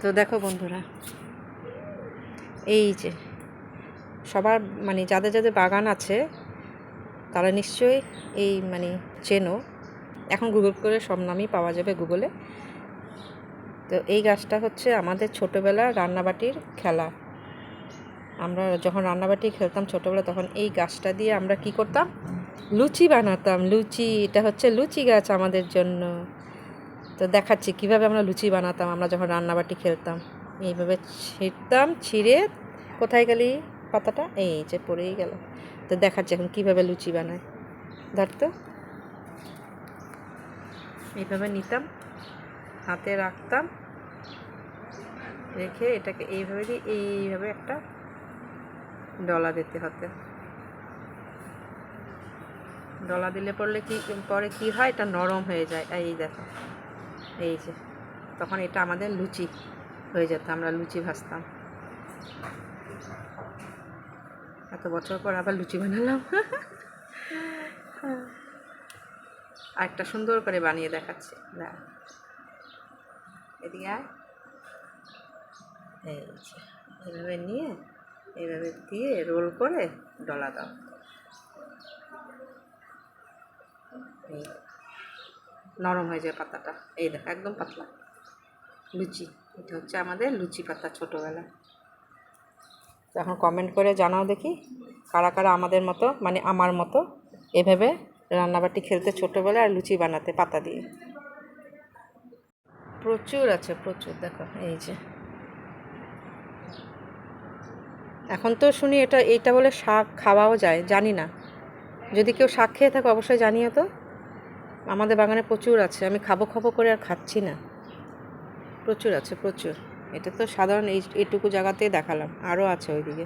তো দেখো বন্ধুরা, এই যে সবার মানে যাদের যাদের বাগান আছে, তারা নিশ্চয়ই এই মানে চেনো। এখন গুগল করে সব নামই পাওয়া যাবে গুগলে তো এই গাছটা হচ্ছে আমাদের ছোটোবেলা রান্নাবাটির খেলা। আমরা যখন রান্নাবাটি খেলতাম ছোটোবেলা, তখন এই গাছটা দিয়ে আমরা কি করতাম? লুচি বানাতাম। লুচি, এটা হচ্ছে লুচি গাছ আমাদের জন্য। তো দেখাচ্ছি কীভাবে আমরা লুচি বানাতাম, আমরা যখন রান্নাবাটি খেলতাম। এইভাবে ছিঁড়তাম, ছিঁড়ে কোথায় গেলি পাতাটা? এই যে পড়েই গেল। তো দেখাচ্ছি এখন কীভাবে লুচি বানায়। ধর তো। এইভাবে নিতাম, হাতে রাখতাম, রেখে এটাকে এইভাবে দিয়ে এইভাবে একটা ডলা দিতে হতো। ডলা দিলে পড়লে কি, পরে কি হয়? এটা নরম হয়ে যায়। এই দেখো। এই যে, তখন এটা আমাদের লুচি হয়ে যেত, আমরা লুচি ভাজতাম। এত বছর পর আবার লুচি বানালাম। আর একটা সুন্দর করে বানিয়ে দেখাচ্ছি। দাঁড়া। এদিকে যে এইভাবে নিয়ে এইভাবে দিয়ে রোল করে ডলা দাও। এই। নরম হয়ে যায় পাতাটা। এই দেখো, একদম পাতলা। লুচি, এটা হচ্ছে আমাদের লুচি পাতা ছোটোবেলা। তো এখন কমেন্ট করে জানাও দেখি, কারা কারা আমাদের মতো মানে আমার মতো, এভাবে রান্নাবাটি খেলতে ছোটোবেলায় আর লুচি বানাতে পাতা দিয়ে। প্রচুর আছে, প্রচুর, দেখো, এই যে। এখন তো শুনি এটা, এইটা বলে শাক খাওয়াও যায়, জানি না। যদি কেউ শাক খেয়ে থাকে, অবশ্যই জানিও তো। আমাদের বাগানে প্রচুর আছে। আমি খাব খাব করে আর খাচ্ছি না। প্রচুর আছে, প্রচুর। এটা তো সাধারণ এই, এইটুকু জায়গাতেই দেখালাম। আরও আছে ওইদিকে।